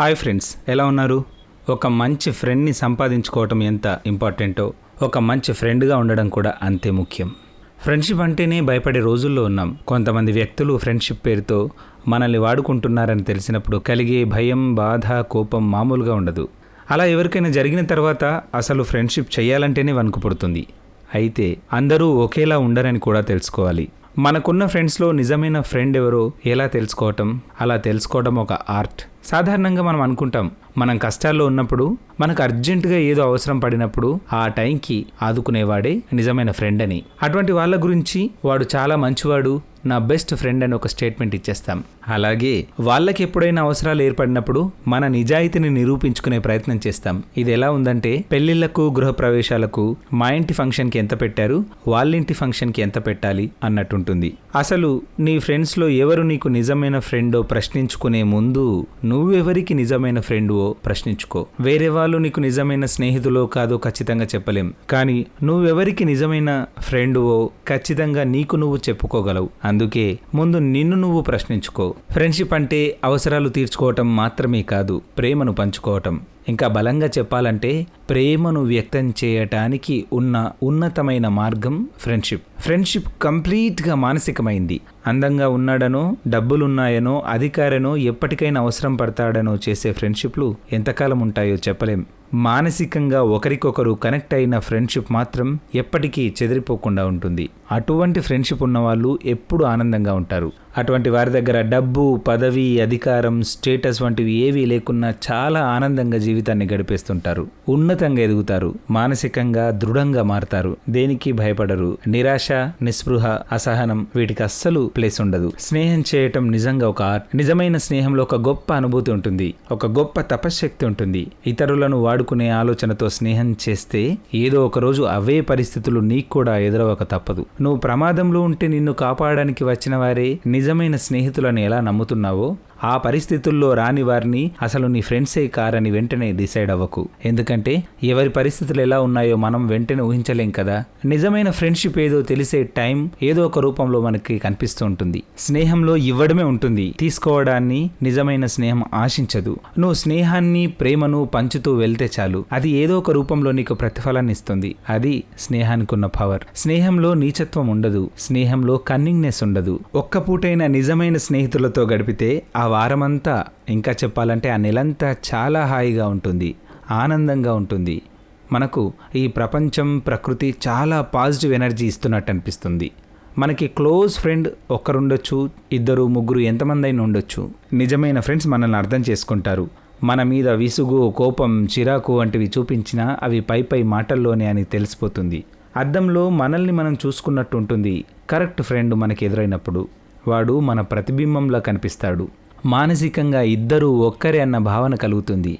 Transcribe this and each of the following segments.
Hi friends ఎలా ఉన్నారు? ఒక మంచి ఫ్రెండ్ని సంపాదించుకోవటం ఎంత ఇంపార్టెంటో ఒక మంచి ఫ్రెండ్గా ఉండడం కూడా అంతే ముఖ్యం. ఫ్రెండ్షిప్ అంటేనే భయపడే రోజుల్లో ఉన్నాం. కొంతమంది వ్యక్తులు ఫ్రెండ్షిప్ పేరుతో మనల్ని వాడుకుంటున్నారని తెలిసినప్పుడు కలిగే భయం బాధ కోపం మామూలుగా ఉండదు. అలా ఎవరికైనా జరిగిన తర్వాత అసలు ఫ్రెండ్షిప్ చేయాలంటేనే వణుకు పుడుతుంది. అయితే అందరూ ఒకేలా ఉండరని కూడా తెలుసుకోవాలి. మనకున్న ఫ్రెండ్స్లో నిజమైన ఫ్రెండ్ ఎవరో ఎలా తెలుసుకోవటం? అలా తెలుసుకోవటం ఒక ఆర్ట్. సాధారణంగా మనం అనుకుంటాం మనం కష్టాల్లో ఉన్నప్పుడు మనకు అర్జెంటుగా ఏదో అవసరం పడినప్పుడు ఆ టైంకి ఆదుకునేవాడే నిజమైన ఫ్రెండ్ అని. అటువంటి వాళ్ళ గురించి వాడు చాలా మంచివాడు నా బెస్ట్ ఫ్రెండ్ అని ఒక స్టేట్మెంట్ ఇచ్చేస్తాం. అలాగే వాళ్ళకి ఎప్పుడైనా అవసరాలు ఏర్పడినప్పుడు మన నిజాయితీని నిరూపించుకునే ప్రయత్నం చేస్తాం. ఇది ఎలా ఉందంటే పెళ్ళిళ్ళకు గృహప్రవేశాలకు మా ఇంటి ఫంక్షన్కి ఎంత పెట్టారు వాళ్ళింటి ఫంక్షన్కి ఎంత పెట్టాలి అన్నట్టుంటుంది. అసలు నీ ఫ్రెండ్స్లో ఎవరు నీకు నిజమైన ఫ్రెండో ప్రశ్నించుకునే ముందు నువ్వెవరికి నిజమైన ఫ్రెండువో ప్రశ్నించుకో. వేరే వాళ్ళు నీకు నిజమైన స్నేహితులో కాదో ఖచ్చితంగా చెప్పలేం. కానీ నువ్వెవరికి నిజమైన ఫ్రెండువో ఖచ్చితంగా నీకు నువ్వు చెప్పుకోగలవు. అందుకే ముందు నిన్ను నువ్వు ప్రశ్నించుకో. ఫ్రెండ్షిప్ అంటే అవసరాలు తీర్చుకోవటం మాత్రమే కాదు ప్రేమను పంచుకోవటం. ఇంకా బలంగా చెప్పాలంటే ప్రేమను వ్యక్తం చేయటానికి ఉన్న ఉన్నతమైన మార్గం ఫ్రెండ్షిప్. ఫ్రెండ్షిప్ కంప్లీట్గా మానసికమైంది. అందంగా ఉన్నాడనో డబ్బులున్నాయనో అధికారనో ఎప్పటికైనా అవసరం పడతాడనో చేసే ఫ్రెండ్షిప్లు ఎంతకాలం ఉంటాయో చెప్పలేం. మానసికంగా ఒకరికొకరు కనెక్ట్ అయిన ఫ్రెండ్షిప్ మాత్రం ఎప్పటికీ చెదిరిపోకుండా ఉంటుంది. అటువంటి ఫ్రెండ్షిప్ ఉన్నవాళ్ళు ఎప్పుడు ఆనందంగా ఉంటారు. అటువంటి వారి దగ్గర డబ్బు పదవి అధికారం స్టేటస్ వంటివి ఏవీ లేకున్నా చాలా ఆనందంగా జీవితాన్ని గడిపేస్తుంటారు. ఉన్నతంగా ఎదుగుతారు మానసికంగా దృఢంగా మారతారు. దేనికి భయపడరు. నిరాశ నిస్పృహ అసహనం వీటికి అస్సలు ప్లేస్ ఉండదు. స్నేహం చేయటం నిజంగా ఒక ఆర్ట్ నిజమైన స్నేహంలో ఒక గొప్ప అనుభూతి ఉంటుంది. ఒక గొప్ప తపశ్శక్తి ఉంటుంది. ఇతరులను వాడుకునే ఆలోచనతో స్నేహం చేస్తే ఏదో ఒక రోజు అవే పరిస్థితులు నీకు కూడా ఎదురవక తప్పదు. నువ్వు ప్రమాదంలో ఉంటే నిన్ను కాపాడడానికి వచ్చిన వారే నిజమైన స్నేహితులను ఎలా నమ్ముతున్నావో ఆ పరిస్థితుల్లో రాని వారిని అసలు నీ ఫ్రెండ్సే కారని వెంటనే డిసైడ్ అవ్వకు. ఎందుకంటే ఎవరి పరిస్థితులు ఎలా ఉన్నాయో మనం వెంటనే ఊహించలేం కదా. నిజమైన ఫ్రెండ్షిప్ ఏదో తెలిసే టైం ఏదో ఒక రూపంలో మనకి కనిపిస్తూ ఉంటుంది. స్నేహంలో ఇవ్వడమే ఉంటుంది. తీసుకోవడాన్ని నిజమైన స్నేహం ఆశించదు. నువ్వు స్నేహాన్ని ప్రేమను పంచుతూ వెళ్తే చాలు. అది ఏదో ఒక రూపంలో నీకు ప్రతిఫలాన్ని ఇస్తుంది. అది స్నేహానికి ఉన్న పవర్. స్నేహంలో నీచత్వం ఉండదు. స్నేహంలో కన్నింగ్నెస్ ఉండదు. ఒక్క పూటైన నిజమైన స్నేహితులతో గడిపితే ఆ వారమంతా ఇంకా చెప్పాలంటే ఆ నెలంతా చాలా హాయిగా ఉంటుంది ఆనందంగా ఉంటుంది. మనకు ఈ ప్రపంచం ప్రకృతి చాలా పాజిటివ్ ఎనర్జీ ఇస్తున్నట్టు అనిపిస్తుంది. మనకి క్లోజ్ ఫ్రెండ్ ఒక్కరుండొచ్చు ఇద్దరు ముగ్గురు ఎంతమంది అయినా ఉండొచ్చు. నిజమైన ఫ్రెండ్స్ మనల్ని అర్థం చేసుకుంటారు. మన మీద విసుగు కోపం చిరాకు వంటివి చూపించినా అవి పై పై మాటల్లోనే అని తెలిసిపోతుంది. అద్దంలో మనల్ని మనం చూసుకున్నట్టు ఉంటుంది. కరెక్ట్ ఫ్రెండ్ మనకి ఎదురైనప్పుడు వాడు మన ప్రతిబింబంలా కనిపిస్తాడు. మానసికంగా ఇద్దరూ ఒక్కరే అన్న భావన కలుగుతుంది.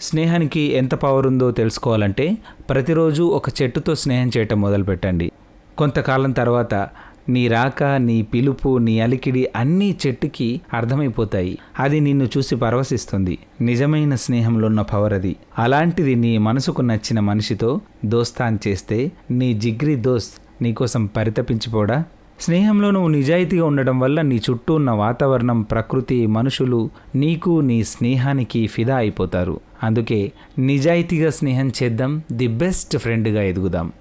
స్నేహానికి ఎంత పవర్ ఉందో తెలుసుకోవాలంటే ప్రతిరోజు ఒక చెట్టుతో స్నేహం చేయటం మొదలుపెట్టండి. కొంతకాలం తర్వాత నీ రాక నీ పిలుపు నీ అలికిడి అన్నీ చెట్టుకి అర్థమైపోతాయి. అది నిన్ను చూసి పరవశిస్తుంది. నిజమైన స్నేహంలో ఉన్న పవర్ అది. అలాంటిది నీ మనసుకు నచ్చిన మనిషితో దోస్తాన్ చేస్తే నీ జిగ్రి దోస్త్ నీకోసం పరితపించిపోడా స్నేహంలో నువ్వు నిజాయితీగా ఉండడం వల్ల నీ చుట్టూ ఉన్న వాతావరణం ప్రకృతి మనుషులు నీకు నీ స్నేహానికి ఫిదా అయిపోతారు. అందుకే నిజాయితీగా స్నేహం చేద్దాం ది బెస్ట్ ఫ్రెండ్గా ఎదుగుదాం.